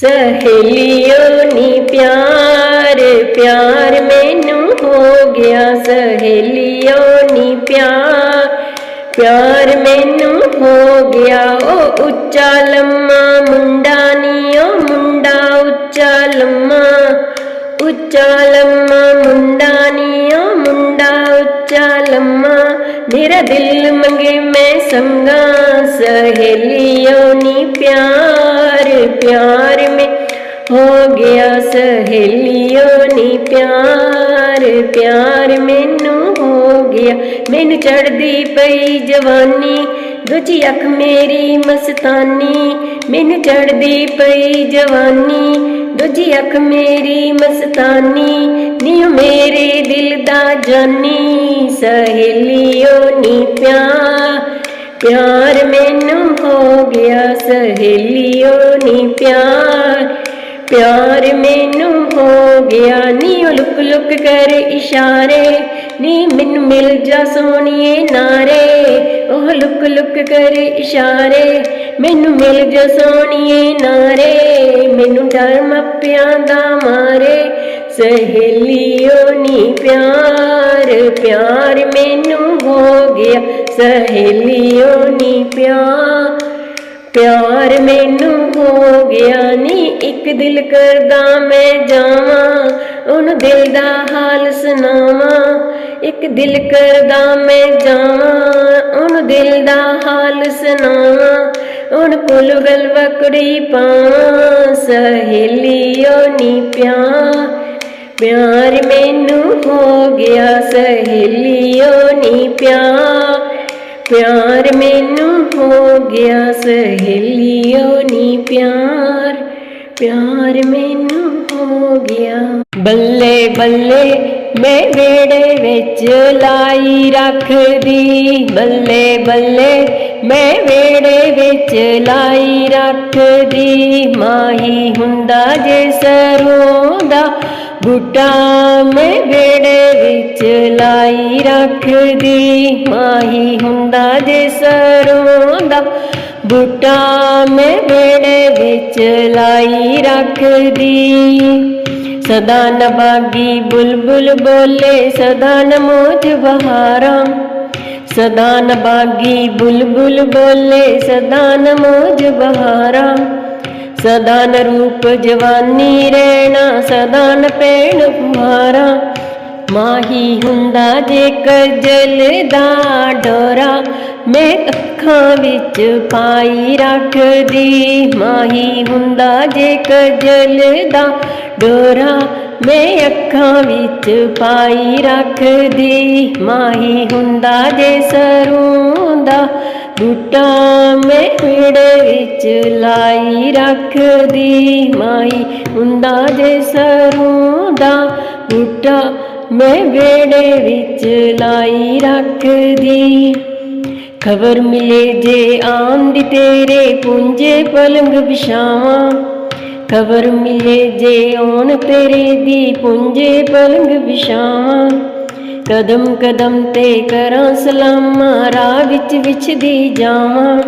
ਸਹੇਲਿਓ, ਨੀ ਪਿਆਰ ਪਿਆਰ ਮੈਨੂੰ ਹੋ ਗਿਆ। ਸਹੇਲਿਓ, ਨੀ ਪਿਆਰ ਪਿਆਰ ਮੈਨੂੰ ਹੋ ਗਿਆ। ਉਹ ਉੱਚਾ ਲੰਮਾ ਮੁੰਡਾ ਨੀ ਉਹ ਮੁੰਡਾ ਉੱਚਾ ਲੰਮਾ। ਉੱਚਾ ਲੰਮਾ ਮੁੰਡਾ ਨੀ ਉਹ ਮੁੰਡਾ ਉੱਚਾ ਲੰਮਾ। ਮੇਰਾ ਦਿਲ ਮੰਗੇ ਮੈਂ ਸੰਗਾ। ਸਹੇਲਿਓ, ਨੀ ਪਿਆਰ ਪਿਆਰ में हो गया ਸਹੇਲਿਓ ਨੀ ਪਿਆਰ ਪਿਆਰ ਮੈਨੂੰ ਹੋ ਗਿਆ ਮੈਨੂੰ ਚੜਦੀ ਪਈ ਜਵਾਨੀ ਦੂਜੀ ਅੱਖ ਮੇਰੀ ਮਸਤਾਨੀ ਮੈਨੂੰ ਚੜਦੀ ਪਈ ਜਵਾਨੀ ਦੂਜੀ ਅੱਖ ਮੇਰੀ ਮਸਤਾਨੀ ਨੀ ਓ ਮੇਰੇ ਦਿਲ ਦਾ ਜਾਨੀ ਸਹੇਲਿਓ ਨੀ ਪਿਆਰ ਪਿਆਰ ਮੈਨੂੰ ਹੋ ਗਿਆ ਸਹੇਲੀਓ ਨੀ ਪਿਆਰ। ਪਿਆਰ ਮੈਨੂੰ ਹੋ ਗਿਆ, ਨੀ ਉਹ ਲੁਕ ਲੁਕ ਕਰ ਇਸ਼ਾਰੇ। ਨੀ ਮੈਨੂੰ ਮਿਲ ਜਾ ਸੋਹਣੀਏ ਨਾਰੇ, ਉਹ ਲੁਕ ਲੁਕ ਕਰ ਇਸ਼ਾਰੇ। ਮੈਨੂੰ ਮਿਲ ਜਾ ਸੋਹਣੀਏ ਨਾਰੇ, ਮੈਨੂੰ ਡਰ ਮੱਪਿਆਂ ਦਾ ਮਾਰੇ। ਸਹੇਲੀਓ ਨੀ ਪਿਆਰ। ਪਿਆਰ ਮੈਨੂੰ ਹੋ ਗਿਆ, ਸਹੇਲੀਓ ਨੀ ਪਿਆਰ ਪਿਆਰ ਮੈਨੂੰ ਹੋ ਗਿਆ, ਨੀ ਇੱਕ ਦਿਲ ਕਰਦਾ ਮੈਂ ਜਾਵਾਂ, ਉਹਨੂੰ ਦਿਲ ਦਾ ਹਾਲ ਸੁਣਾਵਾਂ। ਇੱਕ ਦਿਲ ਕਰਦਾ ਮੈਂ ਜਾਵਾਂ, ਉਹਨੂੰ ਦਿਲ ਦਾ ਹਾਲ ਸੁਣਾਵਾਂ। ਉਹਨ ਕੋਲ ਗਲਵਾ ਕੁੜੀ ਪਾਵਾਂ, ਸਹੇਲਿਓ ਨੀ ਪਿਆਰ ਪਿਆਰ ਮੈਨੂੰ ਹੋ ਗਿਆ ਸਹੇਲੀਓ ਨੀ ਪਿਆਰ। ਪਿਆਰ ਮੈਨੂੰ ਹੋ ਗਿਆ ਸਹੇਲੀਓ ਨੀ ਪਿਆਰ। ਪਿਆਰ ਮੈਨੂੰ ਹੋ ਗਿਆ। ਬੱਲੇ ਬੱਲੇ ਮੈਂ ਵੇੜੇ ਵਿੱਚ ਲਾਈ ਰੱਖਦੀ। ਬੱਲੇ ਬੱਲੇ ਮੈਂ ਵੇੜੇ ਵਿੱਚ ਲਾਈ ਰੱਖਦੀ। ਮਾਹੀ ਹੁੰਦਾ ਜੇ ਸਰੋਂ ਦਾ ਬੂਟਾ ਮੈਂ ਵੇੜੇ ਵਿੱਚ ਲਾਈ ਰੱਖਦੀ, ਮਾਹੀ ਹੁੰਦਾ ਜੇ ਸਰੋਂ ਦਾ। ਬੂਟਾ ਮੈਂ ਵੇੜੇ ਵਿੱਚ ਲਾਈ ਰੱਖਦੀ, ਸਦਾ ਨਬਾਗੀ ਬੁਲਬੁਲ ਬੋਲੇ, ਸਦਾ ਨਮੋਜ ਬਹਾਰਾਂ। ਸਦਾ ਨਬਾਗੀ ਬੁਲਬੁਲ ਬੋਲੇ, ਸਦਾ ਨਮੋਜ ਬਹਾਰਾਂ। ਸਦਾ ਨ ਰੂਪ ਜਵਾਨੀ ਰਹਿਣਾ ਸਦਾ ਨ ਪੈਣ ਫੁਹਾਰਾ ਮਾਹੀ ਹੁੰਦਾ ਜੇਕਰ ਕਜਲ ਦਾ ਡੋਰਾ, ਮੈਂ ਅੱਖਾਂ ਵਿੱਚ ਪਾਈ ਰੱਖਦੀ। ਮਾਹੀ ਹੁੰਦਾ ਜੇਕਰ ਕਜਲ ਦਾ ਡੋਰਾ ਮੈਂ ਅੱਖਾਂ ਵਿੱਚ ਪਾਈ ਰੱਖਦੀ, ਮਾਹੀ ਹੁੰਦਾ ਜੇ ਸਰੋਂ ਦਾ ਬੂਟਾ ਮੈਂ ਵੇੜੇ ਵਿੱਚ ਲਾਈ ਰੱਖਦੀ ਮਾਈ ਹੁੰਦਾ ਜੇ ਸਰੋਂ ਦਾ ਬੂਟਾ ਮੈਂ ਵੇੜੇ ਵਿੱਚ ਲਾਈ ਰੱਖਦੀ। ਖਬਰ ਮਿਲੇ ਜੇ ਆਂਦੀ ਤੇਰੇ ਪੁੰਜੇ ਪਲੰਗ ਵਿਛਾਵਾਂ। ਖਬਰ ਮਿਲੇ ਜੇ ਆਉਣ ਤੇਰੇ ਦੀ ਪੁੰਜੇ ਪਲੰਗ ਵਿਛਾਵਾਂ। ਕਦਮ ਕਦਮ ਤੇ ਕਰਾਂ ਸਲਾਮਾਂ, ਰਾਹ ਵਿੱਚ ਵਿਛਦੀ ਜਾਵਾਂ।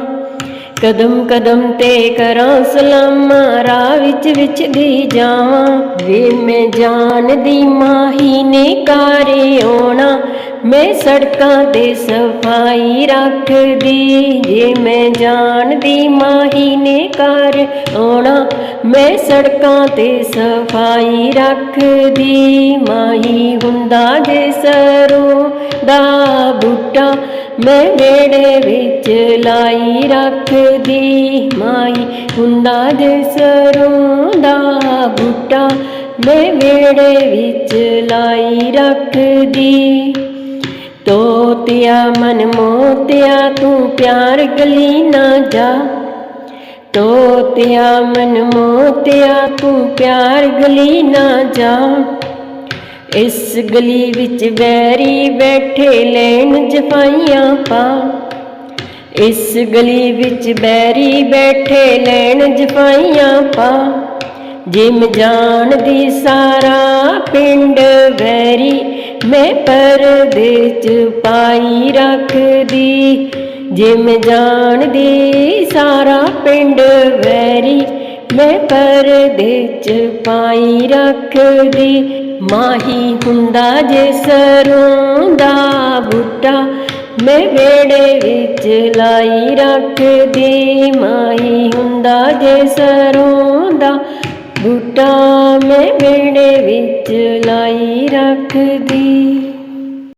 ਕਦਮ ਕਦਮ ਤੇ ਕਰਾਂ ਸਲਾਮਾਂ, ਰਾਹ ਵਿੱਚ ਵਿਛਦੀ ਜਾਵਾਂ। ਵੇ ਮੈਂ ਜਾਣਦੀ ਮਾਹੀ ਨੇ ਕਾਰੇ ਆਉਣਾ ਮੈਂ ਸੜਕਾਂ ਤੇ ਸਫ਼ਾਈ ਰੱਖਦੀ, ਜੇ ਮੈਂ ਜਾਣਦੀ ਮਾਹੀ ਨੇ ਕਰ ਆਉਣਾ, ਮੈਂ ਸੜਕਾਂ ਤੇ ਸਫ਼ਾਈ ਰੱਖਦੀ। ਮਾਹੀ ਹੁੰਦਾ ਜੇ ਸਰੋਂ ਦਾ ਬੂਟਾ, ਮੈਂ ਵੇੜੇ ਵਿੱਚ ਲਾਈ ਰੱਖਦੀ। ਮਾਈ ਹੁੰਦਾ ਜੇ ਸਰੋਂ ਦਾ ਬੂਟਾ, ਮੈਂ ਵੇੜੇ ਵਿੱਚ ਲਾਈ ਰੱਖਦੀ। ਤੋਤਿਆ ਮਨ ਮੋਤਿਆ, ਤੂੰ ਪਿਆਰ ਗਲੀ ਨਾ ਜਾ। ਤੋਤਿਆ ਮਨ ਮੋਤਿਆ, ਤੂੰ ਪਿਆਰ ਗਲੀ ਨਾ ਜਾ। ਇਸ ਗਲੀ ਵਿੱਚ ਬੈਰੀ ਬੈਠੇ ਲੈਣ ਜਫਾਈਆਂ ਪਾ। ਇਸ ਗਲੀ ਵਿੱਚ ਬੈਰੀ ਬੈਠੇ ਲੈਣ ਜਫਾਈਆਂ ਪਾ। ਜਿਮ ਜਾਣਦੀ ਸਾਰਾ ਪਿੰਡ ਵੈਰੀ ਮੈਂ ਪਰਦੇ ਚ ਪਾਈ ਰੱਖਦੀ ਜਿਮ ਜਾਣਦੀ ਸਾਰਾ ਪਿੰਡ ਵੈਰੀ, ਮੈਂ ਪਰਦੇ ਚ ਪਾਈ ਰੱਖਦੀ। ਮਾਹੀ ਹੁੰਦਾ ਜੇ ਸਰੋਂ ਦਾ ਬੂਟਾ, ਮੈਂ ਵੇੜੇ ਵਿੱਚ ਲਾਈ ਰੱਖਦੀ। ਮਾਹੀ ਹੁੰਦਾ ਜੇ ਸਰੋਂ ਦਾ ਬੂਟਾ ਮੈਂ ਵੇੜੇ ਵਿੱਚ ਲਾਈ ਰੱਖਦੀ।